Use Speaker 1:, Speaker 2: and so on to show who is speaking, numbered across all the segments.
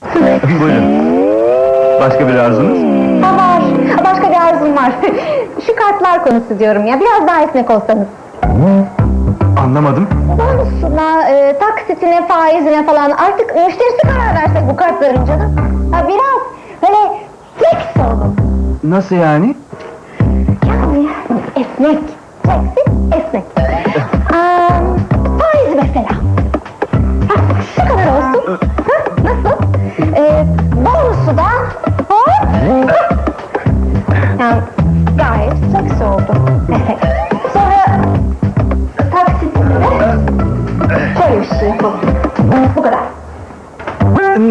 Speaker 1: Buyurun. Başka bir arzunuz?
Speaker 2: Ha var. Başka bir arzum var. Şu kartlar konusu diyorum ya. Biraz daha esnek olsanız.
Speaker 1: Anlamadım.
Speaker 2: Bonusuna, e, taksitine, faizine falan artık müşterisi karar versek bu kartların canım. Ha, biraz böyle flex olun.
Speaker 1: Nasıl yani?
Speaker 2: Yani esnek. Flexi esnek. Aa,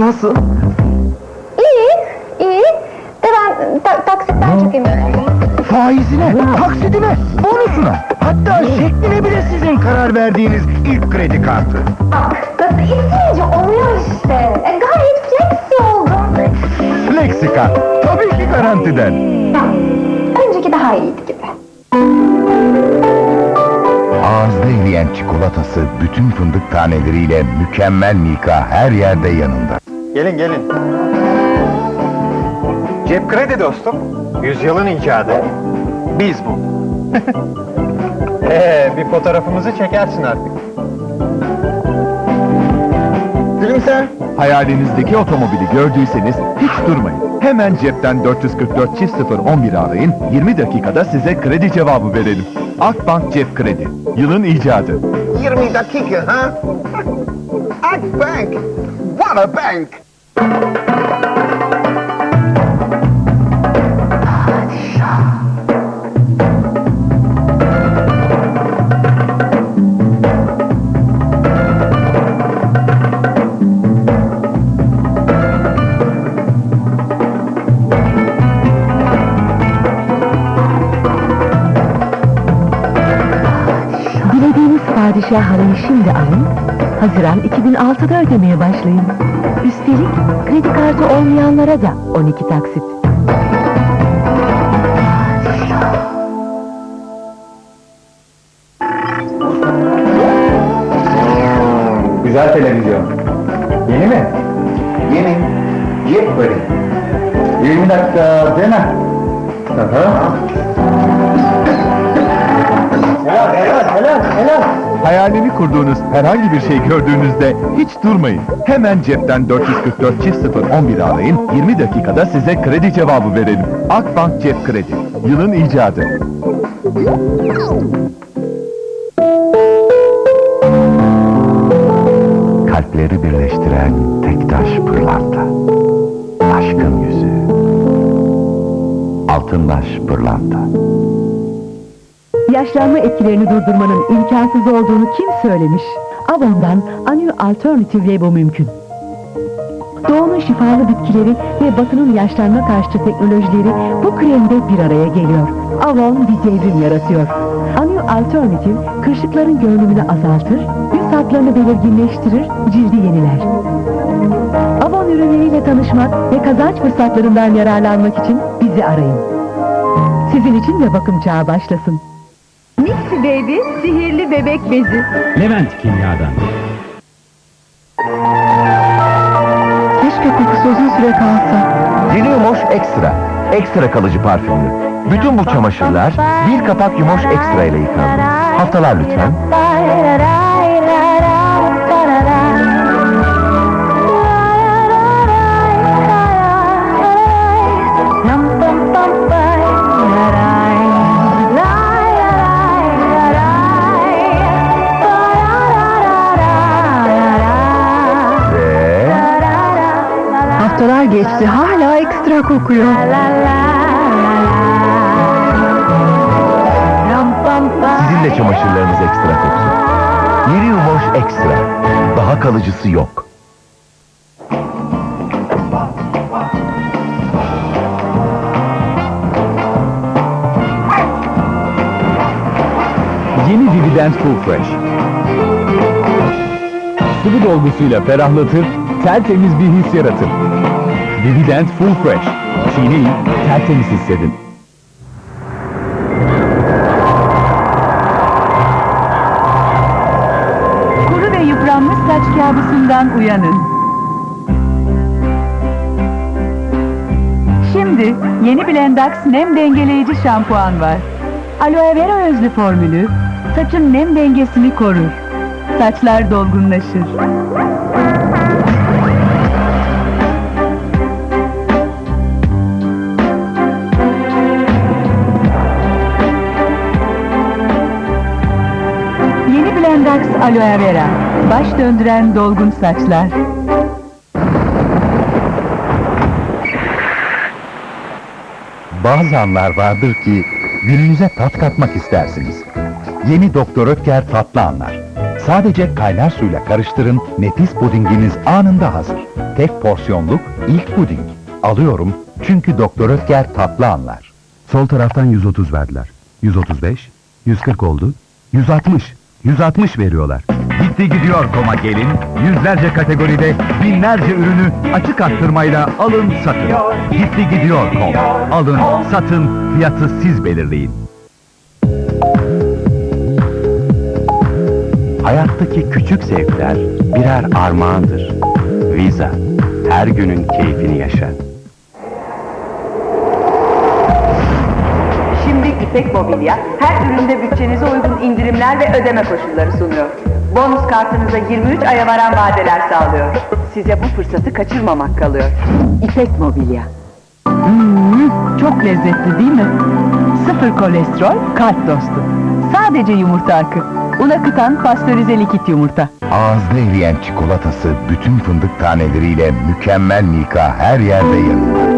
Speaker 2: Nasıl? İyi, iyi. De ben ta- taksitten eminim.
Speaker 3: Faizine, taksidine, bonusuna, hatta şekline bile sizin karar verdiğiniz ilk kredi kartı.
Speaker 2: Bak, nasıl isteyince oluyor işte. E, gayet flexi oldu.
Speaker 3: Lexika, tabii ki garantiden.
Speaker 2: Ya, önceki daha iyiydi gibi.
Speaker 3: Ağızda eriyen çikolatası bütün fındık taneleriyle mükemmel Mika her yerde yanında.
Speaker 4: Gelin gelin. Cep kredi dostum. Yüzyılın icadı. Biz bu. Ee, bir fotoğrafımızı çekersin artık. Gülümse.
Speaker 5: Hayalinizdeki otomobili gördüyseniz hiç durmayın. Hemen cepten 444 çift 011 arayın, 20 dakikada size kredi cevabı verelim. Akbank Cep Kredi, yılın icadı.
Speaker 6: 20 dakika ha? Akbank! What a bank!
Speaker 7: Dilediğiniz padişah halayı şimdi alın, Haziran 2006'da ödemeye başlayın. Üstelik kredi kartı olmayanlara da 12 taksit.
Speaker 1: Güzel televizyon. Yeni mi?
Speaker 6: Yeni. Yepyeni.
Speaker 1: 20 dakika değil mi? Aha. Helal, helal, helal, helal.
Speaker 5: Hayalini kurduğunuz herhangi bir şey gördüğünüzde hiç durmayın. Hemen cepten 444 çift 011 arayın, 20 dakikada size kredi cevabı verelim. Akbank Cep Kredi, yılın icadı.
Speaker 3: Kalpleri birleştiren tek taş pırlanta. Aşkın yüzü. Altınbaş pırlanta.
Speaker 7: Yaşlanma etkilerini durdurmanın imkansız olduğunu kim söylemiş? Avon'dan Anu Alternative Lebo mümkün. Doğunun şifalı bitkileri ve batının yaşlanma karşıtı teknolojileri bu kremde bir araya geliyor. Avon bir devrim yaratıyor. Anu Alternative kırışıkların görünümünü azaltır, yüz hatlarını belirginleştirir, cildi yeniler. Avon ürünleriyle tanışmak ve kazanç fırsatlarından yararlanmak için bizi arayın. Sizin için de bakım çağı başlasın. Nixie Baby sihirli bebek bezi.
Speaker 8: Levent Kimya'dan.
Speaker 7: Keşke kokusu uzun süre kalsa.
Speaker 3: Yeni Yumoş Ekstra. Ekstra kalıcı parfümlü. Bütün bu çamaşırlar bir kapak Yumoş Ekstra ile yıkandı. Haftalar lütfen. Ve
Speaker 7: geçti hala ekstra kokuyor.
Speaker 3: sizin de çamaşırlarınız ekstra koksun. Yeni Yumoş Ekstra. Daha kalıcısı yok.
Speaker 5: Yeni Dividend Full Fresh. Sıvı dolgusuyla ferahlatır, tertemiz bir his yaratır. Dividend Full Fresh. Çiğneyin, tertemiz hissedin.
Speaker 7: Kuru ve yıpranmış saç kabusundan uyanın.
Speaker 9: Şimdi yeni Blendax nem dengeleyici şampuan var. Aloe vera özlü formülü saçın nem dengesini korur. Saçlar dolgunlaşır. Aloe Vera. Baş döndüren dolgun saçlar.
Speaker 7: Bazı anlar vardır ki gününüze tat katmak istersiniz. Yeni Doktor Ötker tatlı anlar. Sadece kaynar suyla karıştırın, nefis pudinginiz anında hazır. Tek porsiyonluk ilk puding. Alıyorum çünkü Doktor Ötker tatlı anlar. Sol taraftan 130 verdiler. 135, 140 oldu. 160, 160 veriyorlar. Gitti gidiyor koma gelin. Yüzlerce kategoride binlerce ürünü açık arttırmayla alın satın. Gitti gidiyor kom. Alın, satın, fiyatı siz belirleyin.
Speaker 8: Hayattaki küçük zevkler birer armağandır. Visa, her günün keyfini yaşa.
Speaker 10: Şimdi İpek Mobilya her üründe bütçenize uygun indirimler ve ödeme koşulları sunuyor. Bonus kartınıza 23 aya varan vadeler sağlıyor. Size bu fırsatı kaçırmamak kalıyor. İpek Mobilya.
Speaker 9: Hmm, çok lezzetli değil mi? Sıfır kolesterol, kalp dostu. Sadece yumurta akı. Un akıtan pastörize likit yumurta.
Speaker 7: Ağızda eriyen çikolatası bütün fındık taneleriyle mükemmel Mika her yerde yanında.